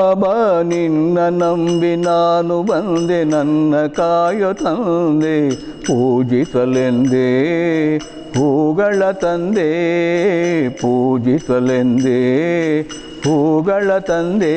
ಬಾಬಾ, ನಿನ್ನ ನಂಬಿ ನಾನು ಬಂದೆ, ನನ್ನ ಕಾಯೋ ತಂದೆ, ಪೂಜಿಸಲೆಂದೇ, ಹೂಗಳ ತಂದೆ, ಪೂಜಿಸಲೆಂದೇ, ಹೂಗಳ ತಂದೆ.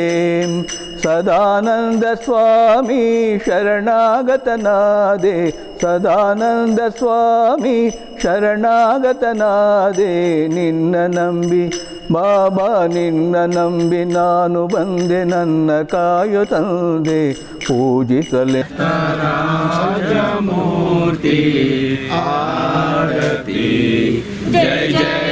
ಸದಾನಂದ ಸ್ವಾಮಿ ಶರಣಾಗತನಾದೆ, ಸದಾನಂದ ಸ್ವಾಮಿ ಶರಣಾಗತನಾದೆ, ನಿನ್ನ ನಂಬಿ ಬಾಬಾ ನಿನ್ನ ನಂಬಿ ನಾನು ಬಂದೆ ನನ್ನ ಕಾಯು ತಂದೆ ಪೂಜಿಸಲೆ ಮೂರ್ತಿ ಆರತಿ ಜಯ ಜಯ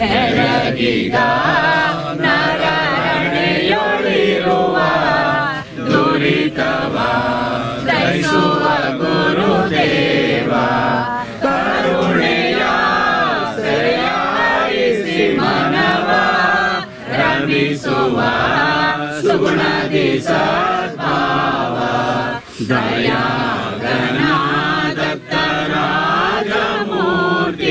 ಎರಗಿದ ನರಹಣೆಯೊಳಿರುವ ದುರಿತವ ದಯಿಸುವ ಗುರುದೇವ ಕರುಣೆಯ ಸೆರೆಯಾಯಿಸಿ ಮನವ ರಮಿಸುವ ಸುಗುಣದಿ ಸದ್ಭಾವ ದಯಾ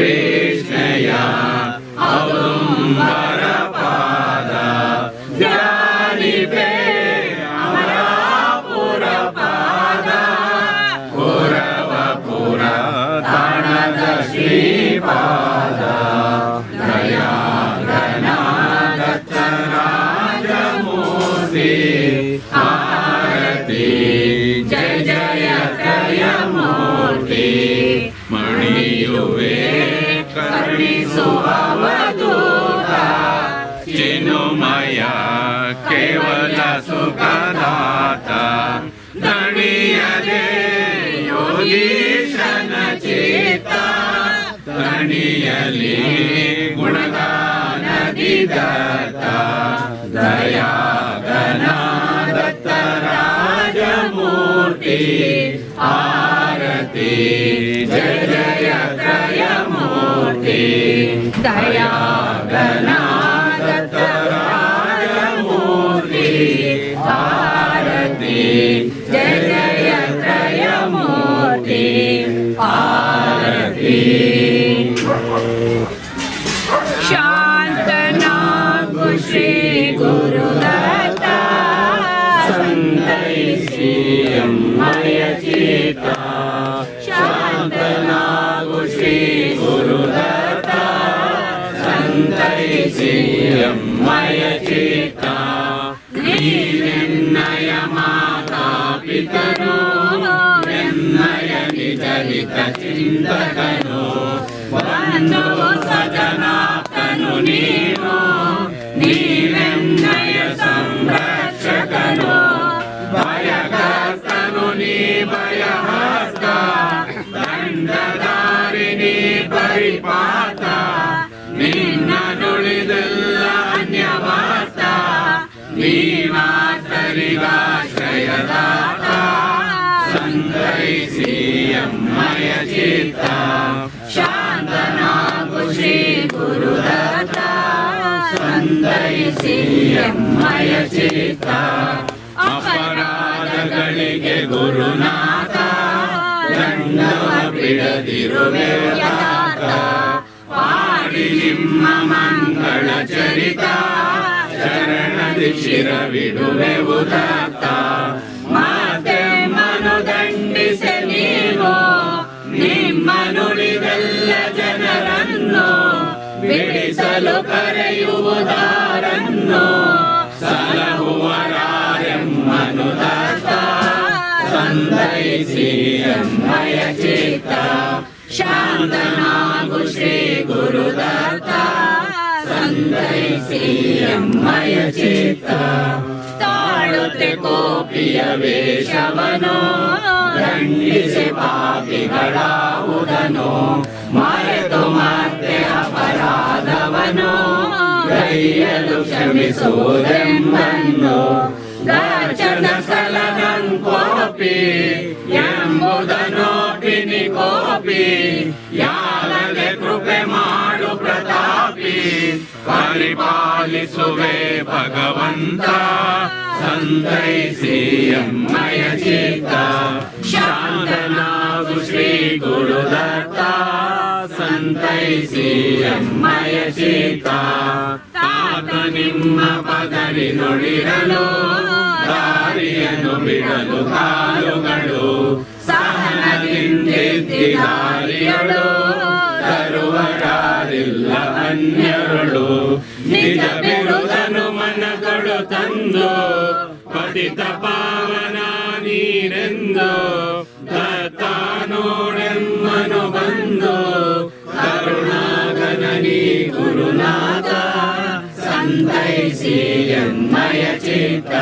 Krishnaya Adum ದಣಿಯಲಿ ಗುಣಗಾನದಿ ದತ್ತ ದಯಾ ಗಣಾದತ್ತ ರಾಜಮೂರ್ತಿ ಆರತಿ ಜಯ ಜಯ ತ್ರಯ ಮೂರ್ತಿ ದಯಾ ಗಣಾದತ್ತ ರಾಜಮೂರ್ತಿ ಆರತಿ ಜಯ ಜಯ ತ್ರಯ ಮೂರ್ತಿ ಆರತಿ शान्तनागु श्रीगुरुदत्ता सन्तै श्रियं मयचिता शान्तनागु श्रीगुरुदत्ता सन्तै श्रियं मयचिता निर्णय माता पितरो निर्णय निजहितचिन्तकनो ಒಂದು ಸಜನಾತನು ನೀನು ನೀನೆನ್ನಯ ಸಂರಕ್ಷಕನು? ಭಯಕರ್ತನು ನೀ ಭಯಹಸ್ತ, ದಂಡಧಾರಿಣಿ ಪರಿಪಾತ. ನಿನ್ನ ನುಳಿದೆಲ್ಲ ಅನ್ಯವಾಸ ಸಂತೈಸಿ ಅಮ್ಮಯ ಚಿತ್ತ. ಗುರುದತ್ತ ಸಂತೈಸಿ ಅಮ್ಮಯ ಚಿತ್ತ ಅಪರಾಧಗಳಿಗೆ ಗುರುನಾಥ ದಂಡವ ಬಿಡದಿರುವೆ ಯಥಾರ್ಥ ಪಾಡಿ ನಿಮ್ಮ ಮಂಗಳ ಚರಿತ ಶರಣದಿ ಶಿರವಿಡುವೆ ಉದಾತ್ತ ಸಲಹುವುದಾರನ್ನು ಸಲಹುವರಾರೆಮ್ಮನುದಾತ ಸಂದಯಿಸಿ ಎಮ್ಮಯ ಚಿತ್ತ ಶಾಂತನಾಗು ಶ್ರೀ ಗುರುದಾತ ಸಂದಯಿಸಿ ಎಮ್ಮಯ ಚಿತ್ತ ತಾಳುತ್ತೆ ಕೋಪಿಯ ವೇಷವನು ದಂಡಿಸಿ ಪಾಪಿಗಳ ಉದನು ಮರೆತು ಮಾತ್ರ ಕೈಯಲು ಕ್ಷಮಿಸುವುದೆಂಬನ್ನು ದರ್ಶನ ಸಲನಂ ಕೋಪಿ ಎಂಬುದನೋಪಿನಿ ಕೋಪಿ ಯಾರದೆ ಕೃಪೆ ಮಾಡು ಪ್ರತಾಪಿ, ಪರಿಪಾಲಿಸುವೆ ಭಗವಂತ, ಸಂತೈಸಿ ಅಮ್ಮಯ ಚಿತ್ತ, ಶಾಂತನಾಗು ಶ್ರೀ ಗುರುದತ್ತ. ಸಂತೈಸಿ ಅಮ್ಮಯ ಚಿತ್ತ ತಾತ ನಿಮ್ಮ ಪದರಿ ನುಡಿರಲು, ದಾರಿಯನ್ನು ಬಿಡಲು ಕಾಲುಗಳು. ಸಹನದಿಂದಿದ್ದಾರಿಯಳು ತರುವರಾರಿಲ್ಲ ಅನ್ಯರುಳು. ನಿಜ ಬಿಡುದನು ಮನಗಳು ತಂದು, ಪತಿತ ಪಾವನ ನೀರೆಂದು. ಸಂತೈಸಿ ಎನ್ನಯ ಚಿತ್ತ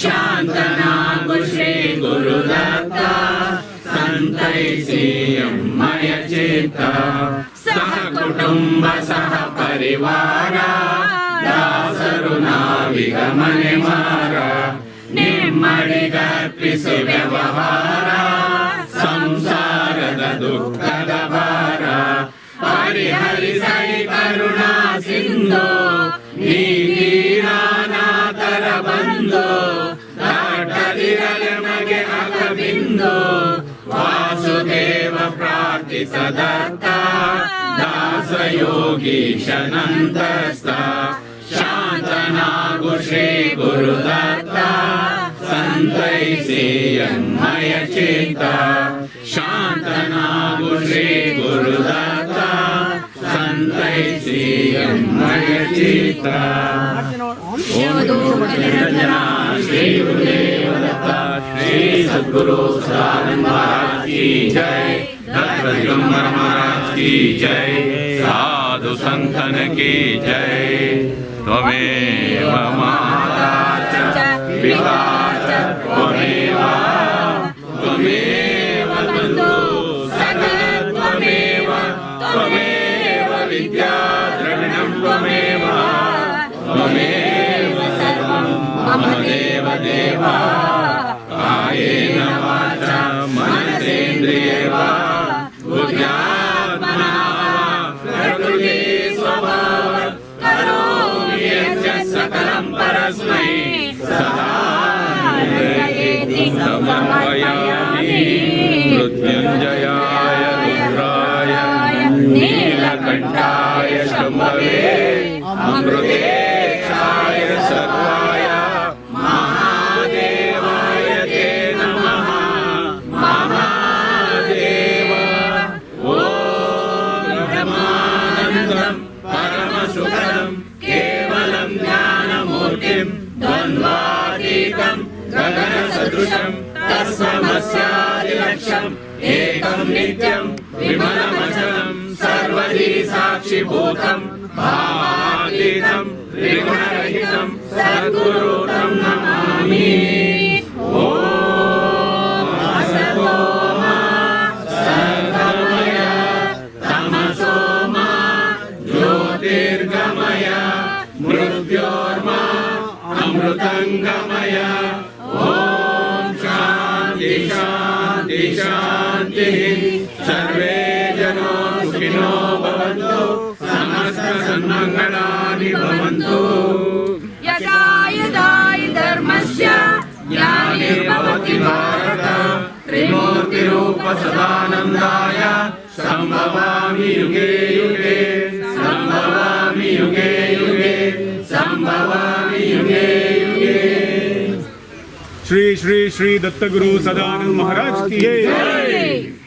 ಶಾಂತನಾಗು ಶ್ರೀ ಗುರುದತ್ತ ಸಂತೈಸಿ ಅಮ್ಮಯ ಚಿತ್ತ ಸಹ ಕುಟುಂಬ ಸಹ ಪರಿವಾರ ದಾಸರು ನಾವಿಗ ಮನೆ ಮಾರ ನಿಮ್ಮಡಿಗರ್ಪಿಸು ವ್ಯವಹಾರ ಸಂಸಾರದ ದುಃಖದ ಅಗಬಿಂದು ವಾಸುದೇವ ಪ್ರಾರ್ಥಿಸದತ್ತ ದಾಸಯೋಗೀಶನಂತಸ್ತ ಶಾಂತನಾಗು ಶ್ರೀ ಗುರುದತ್ತ ಸಂತೈಸಿ ಅನ್ಮಯ ಚಿತ್ತ ಶಾಂತನಾಗು ಶ್ರೀ ಗುರುದತ್ತ ಸಂತೈಸಿ ಅನ್ಮಯ ಚಿತ್ತ ಶ್ರೀ ಗುರುದೇವದತ್ತ ಶ್ರೀ गुरु महाराज की जय। दत्त महाराज की जय। साधु संतन की जय। त्वमेव माता च पिता त्वमेव त्वमेव त्वमेव त्वमेव विद्या त्वमेव। त्वमेव मम देव देवा Krishna baby. భామాతీతం భామాతీతం త్రిగుణరహితం సద్గురుతం నమామి. మృత్యోర్మా అమృతంగమయ ఓం శాంతి శాంతి శాంతి. సర్వే समस्तसन्मङ्गलानि भवन्तु यदा यदा हि धर्मस्य ज्ञानिर्भवति भारत त्रिमूर्तिरूप सदानन्दाय सम्भवामि युगे युगे सम्भवामि युगे युगे सम्भवामि युगे युगे श्री श्री श्री दत्तगुरु सदानंद महाराज की जय